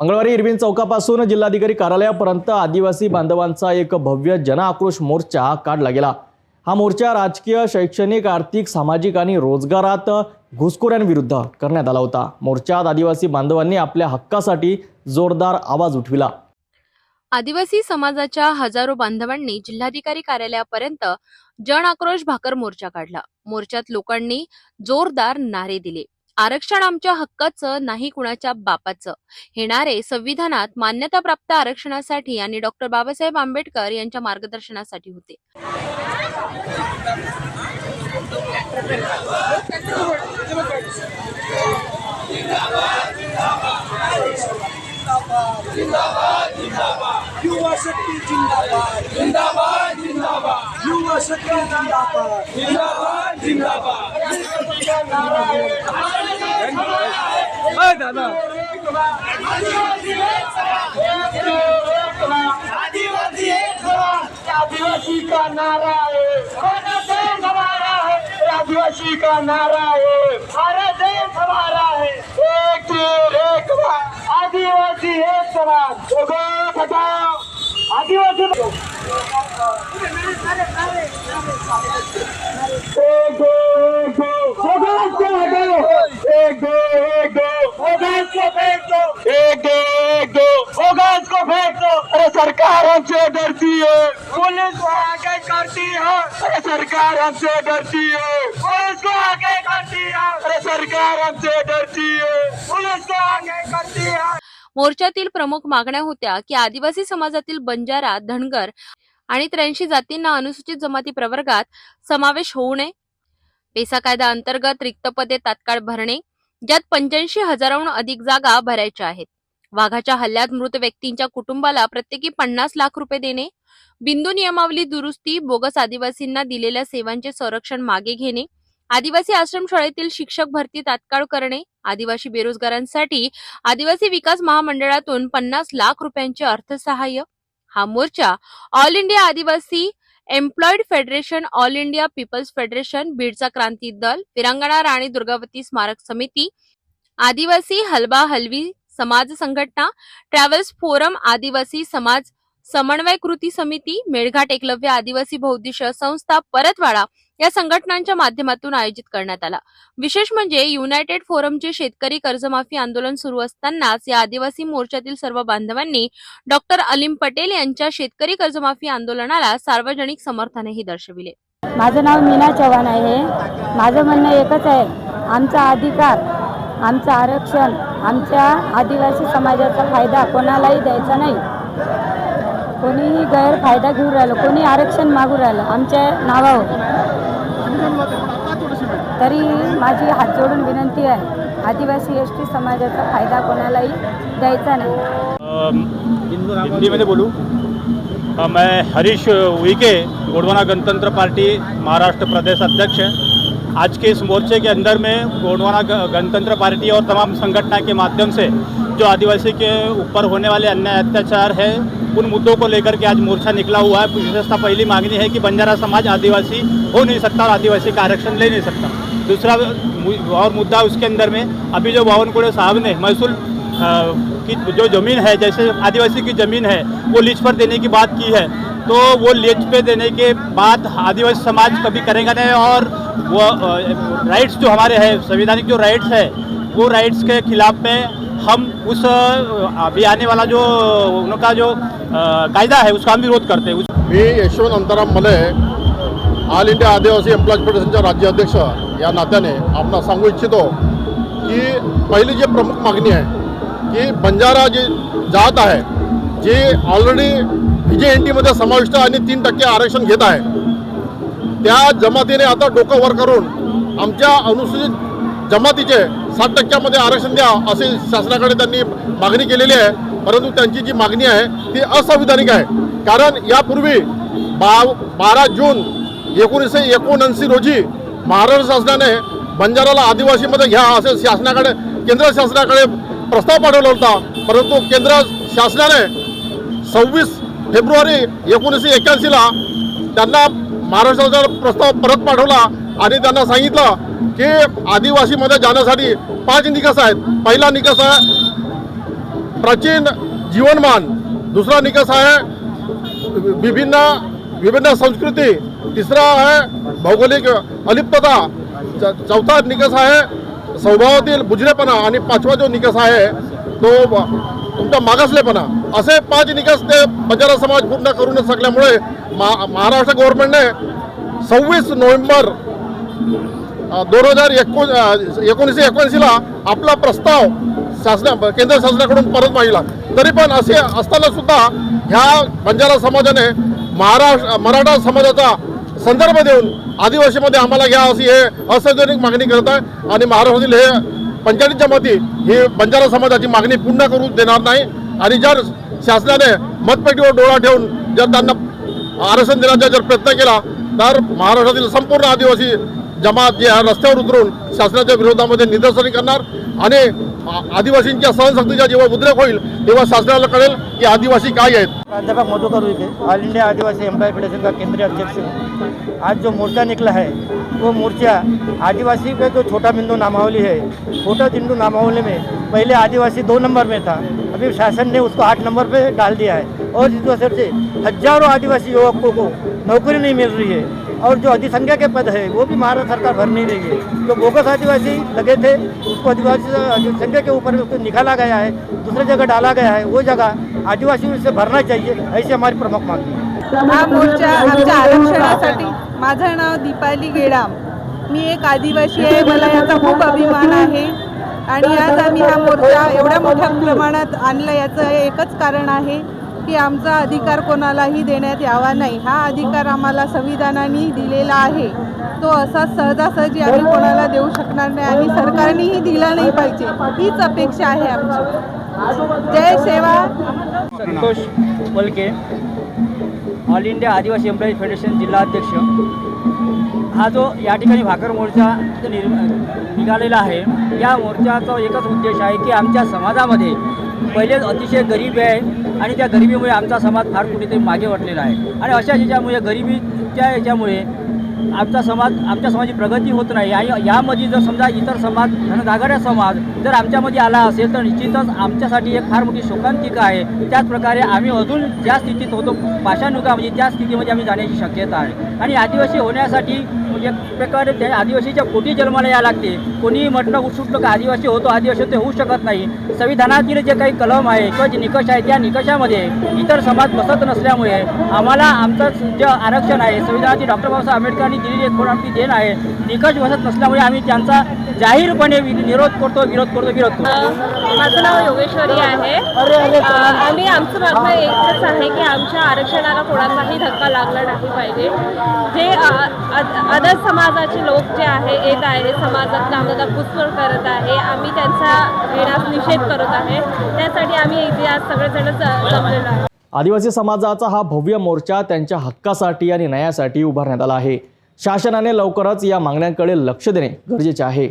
मंगळवारी इरविन चौकापासून जिल्हाधिकारी कार्यालयापर्यंत आदिवासी बांधवांचा एक भव्य जनआक्रोश मोर्चा काढला गेला. हा मोर्चा राजकीय शैक्षणिक आर्थिक सामाजिक आणि रोजगारात घुसखोऱ्यांविरुद्ध करण्यात आला होता. मोर्चात आदिवासी बांधवांनी आपल्या हक्कासाठी जोरदार आवाज उठविला. आदिवासी समाजाच्या हजारो बांधवांनी जिल्हाधिकारी कार्यालयापर्यंत जन आक्रोश भाकर मोर्चा काढला. मोर्चात लोकांनी जोरदार नारे दिले. आरक्षण आमच्या हक्काचं नाही कुणाच्या बापाचं. हे नारे संविधानात मान्यताप्राप्त आरक्षणासाठी आणि डॉक्टर बाबासाहेब आंबेडकर यांच्या मार्गदर्शनासाठी होते. युवा शक्ती जिंदाबाद. दादा. आदिवासी आदिवासी का नारा है। आदिवासी का नारा है। भारत देश हमारा है। एक तीर एक बार आदिवासी एक समाज। लोगों आदिवासी एक दो एक दो समाज को हटाओ एक दो एक दो समाज को फेंक दो एक दो एक दो समाज को फेंक दो अरे सरकार हमसे डरती है पुलिस को आगे करती है अरे सरकार हमसे डरती है पुलिस को आगे करती है अरे सरकार हमसे डरती है पुलिस को आगे करती है मोर्चातील प्रमुख मागण्या होत्या की आदिवासी समाजातील बंजारा धनगर आणि त्र्याऐंशी जातींना अनुसूचित जमाती प्रवर्गात समावेश होऊ नये. पेसा कायदा अंतर्गत रिक्त पदे तात्काळ भरणे ज्यात पंच्याऐंशी हजाराहून अधिक जागा भरायच्या आहेत. वाघाच्या हल्ल्यात मृत व्यक्तींच्या कुटुंबाला प्रत्येकी पन्नास लाख रुपये देणे बिंदू नियमावली दुरुस्ती बोगस आदिवासींना दिलेल्या सेवांचे संरक्षण मागे घेणे आदिवासी आश्रमशाळेतील शिक्षक भरती तात्काळ करणे आदिवासी बेरोजगारांसाठी आदिवासी विकास महामंडळातून पन्नास लाख रुपयांचे अर्थसहाय्य हा मोर्चा all India Adivasi employed federation all India people's federation बीडचा क्रांती दल विरांगणा राणी दुर्गावती स्मारक समिती आदिवासी हलबा हलवी समाज संघटना ट्रॅव्हल्स फोरम आदिवासी समाज समन्वय कृती समिती मेळघाट एकलव्य आदिवासी बौद्धिश संस्था परतवाडा या संघटनांच्या माध्यमातून आयोजित करण्यात आला. विशेष म्हणजे युनायटेड फोरमचे शेतकरी कर्जमाफी आंदोलन सुरू असतानाच या आदिवासी मोर्चातील सर्व बांधवांनी डॉक्टर अलीम पटेल यांच्या शेतकरी कर्जमाफी आंदोलनाला सार्वजनिक समर्थनही दर्शविले. माझं नाव मीना चव्हाण आहे. माझं म्हणणं एकच आहे. आमचा अधिकार आमचं आरक्षण आमच्या आदिवासी समाजाचा फायदा कोणालाही द्यायचा नाही. कोणीही गैरफायदा घेऊन राहिलं कोणी आरक्षण मागू राहिलं आमच्या नावावर तरी माझी हात जोडून विनंती आहे आदिवासी एस टी समाजाचा फायदा कोणालाही द्यायचा नाही. अम, हिंदी में बोलूँ मैं हरीश उइके गोडवाना गणतंत्र पार्टी महाराष्ट्र प्रदेश अध्यक्ष आज के इस मोर्चे के अंदर में गोडवाना ग- गणतंत्र पार्टी और तमाम संगठना के माध्यम से जो आदिवासी के ऊपर होने वाले अन्याय, अत्याचार है, उन मुद्दों को लेकर के आज मोर्चा निकला हुआ है। विशेषतः पहली मांगनी है कि बंजारा समाज आदिवासी हो नहीं सकता और आदिवासी का आरक्षण ले नहीं सकता। दूसरा और मुद्दा उसके अंदर में, अभी जो बावनकुड़े साहब ने महसूल की जो ज़मीन है, जैसे आदिवासी की ज़मीन है, वो लीज पर देने की बात की है तो वो लीज पे देने के बाद आदिवासी समाज कभी करेगा नहीं और वो राइट्स जो हमारे हैं, संवैधानिक जो राइट्स है, वो राइट्स के खिलाफ में हम उस अभी आने वाला जो उनका जो कायदा है उसका हम विरोध करते हैं। मी यशवंत अंतराम मले ऑल इंडिया आदिवासी एम्प्लॉईज राज्य राज्याध्यक्ष या नात्याने आपण सांगू इच्छितो की पहिली जी प्रमुख मागणी आहे की बंजारा जी जात आहे जी ऑलरेडी व्ही जे एन टीमध्ये समाविष्ट आणि तीन टक्के आरक्षण घेत आहे त्या जमातीने आता डोकं वर करून आमच्या अनुसूचित जमातीचे सात टक्क्यामध्ये आरक्षण द्या असे शासनाकडे त्यांनी मागणी केलेली आहे. परंतु त्यांची जी मागणी आहे ती असंविधानिक आहे. कारण यापूर्वी बा बारा जून एकोणीसशे एकोणऐंशी रोजी महाराष्ट्र शासनाने बंजाराला आदिवासीमध्ये घ्या असे शासनाकडे केंद्र शासनाकडे प्रस्ताव पाठवला होता. परंतु केंद्र शासनाने सव्वीस फेब्रुवारी एकोणीसशे एक्क्याऐंशीला त्यांना महाराष्ट्राचा प्रस्ताव परत पाठवला आणि त्यांना सांगितलं की आदिवासीमध्ये जाण्यासाठी पाच निकष आहेत. पहिला निकष आहे प्राचीन जीवनमान. दुसरा निकष आहे विभिन्न विभिन्न संस्कृती. तिसरा आहे भौगोलिक अलिप्तता. च- चौथा निकष आहे स्वभावातील बुजरेपणा आणि पाचवा जो निकष आहे तो तुमचा मागासलेपणा. असे पाच निकष ते बंजारा समाज पूर्ण करू न शकल्यामुळे मा महाराष्ट्र गव्हर्नमेंटने सव्वीस नोव्हेंबर दोन हजार एकोण एकोणीसशे एकोणऐंशीला आपला प्रस्ताव शासना केंद्र शासनाकडून परत मागला तरी पण असे असताना सुद्धा ह्या बंजारा समाजाने महाराष्ट्र मराठा समाजाचा संदर्भ देऊन आदिवासीमध्ये आम्हाला घ्या अशी हे असंवैधानिक मागणी करत आहे. आणि महाराष्ट्रातील हे पंचायतीच्या जमाती ही बंजारा समाजाची मागणी पूर्ण करू देणार नाही. आणि जर शासनाने मतपेटीवर डोळा ठेवून जर त्यांना आरक्षण देण्याचा जर प्रयत्न केला तर महाराष्ट्रातील संपूर्ण आदिवासी जमात जे आहे रस्त्यावर उतरून शासनाच्या विरोधामध्ये निदर्शने करणार आणि आदिवासींच्या सहनशक्तीचा जेव्हा उद्रेक होईल तेव्हा शासनाला कळेल की आदिवासी काय आहेत. प्राध्यापक Madhukar Uike all India Adivasi employ federation का केंद्रीय अध्यक्ष. आज जो मोर्चा निकला है वो मोर्चा आदिवासी का जो छोटा बिंदु नामावली है. छोटा बिंदु नामावली में पहले आदिवासी दो नंबर में था. अभी शासन ने उसको आठ नंबर पे डाल दिया है. और इस वजह से हजारों आदिवासी युवकों को नौकरी नहीं मिल रही है. और जो अधिसंख्या के पद है वो भी महाराष्ट्र सरकार भर नहीं रही है। जो बोगस आदिवासी लगे थे उसको आदिवासी अधिसंख्या के ऊपर उसको निकाला गया है दूसरे जगह डाला गया है वो जगह आदिवासियों से भरना चाहिए ऐसी हमारी प्रमुख मांग है। हा मोर्चा आमच्या आरक्षणासाठी. माझं नाव दीपाली गेडाम. मी एक आदिवासी आहे मला याचा खूप अभिमान आहे. आणि आज आम्ही हा मोर्चा एवढ्या मोठ्या प्रमाणात आणला याचं एकच कारण आहे. की आमचा अधिकार कोणालाही देण्यात यावा नाही. हा अधिकार आम्हाला संविधानाने दिलेला आहे. तो असा सहजासहजी आम्ही कोणाला देऊ शकणार नाही. आणि सरकारनेही दिला नाही पाहिजे. हीच अपेक्षा आहे आमची. जय सेवा. Santosh Walke all India Adivasi employees federation जिल्हाध्यक्ष हा जो या ठिकाणी भाकर मोर्चा निर् निघालेला आहे या मोर्चाचा एकच उद्देश आहे की आमच्या समाजामध्ये पहिलेच अतिशय गरीब आहे आणि त्या गरिबीमुळे आमचा समाज फार कुठेतरी मागे वाटलेला आहे. आणि अशा ह्याच्यामुळे गरिबीच्या याच्यामुळे आमचा समाज आमच्या समाजाची प्रगती होत नाही. आणि यामध्ये जर समजा इतर समाज धनदागाड्या समाज जर आमच्यामध्ये आला असेल तर निश्चितच आमच्यासाठी एक फार मोठी शोकांतिका आहे. त्याचप्रकारे आम्ही अजून ज्या स्थितीत होतो पाषाणुका म्हणजे त्या स्थितीमध्ये आम्ही जाण्याची शक्यता आहे. आणि आदिवासी होण्यासाठी एक प्रकारे त्या आदिवासीच्या पोटी जन्माला यावं लागते. कोणीही म्हटलं उठसुटलं का आदिवासी होतो आदिवासी होतो, ते होऊ शकत नाही. संविधानातील जे काही कलम आहे किंवा जे निकष आहे त्या निकषामध्ये इतर समाज बसत नसल्यामुळे आम्हाला आमचं जे आरक्षण आहे संविधानाची डॉक्टर बाबासाहेब आंबेडकरांनी दिलेली एक कोणाची देण आहे निकष बसत नसल्यामुळे आम्ही त्यांचा जाहीरपणे वि- निरोध करतो विरोध करतो विरोध करतो. माझं नाव योगेश्वरी आहे. आम्ही आमचं मागणं एकच आहे की आमच्या आरक्षणाला कोणाचाही धक्का लागला नाही पाहिजे. जे अदर समाजाचे लोक जे आहे येत आहे समाजात आम्हाला घुसखोर करत आहे आम्ही त्यांचा येण्यास निषेध करत आहे त्यासाठी आम्ही इथे आज सगळेजण जमलेलो आहे आदिवासी समाजाचा हा भव्य मोर्चा त्यांच्या हक्कासाठी आणि न्यायासाठी उभारण्यात आला आहे. शासनाने लवकरच या मागण्यांकडे लक्ष देणे गरजेचे आहे.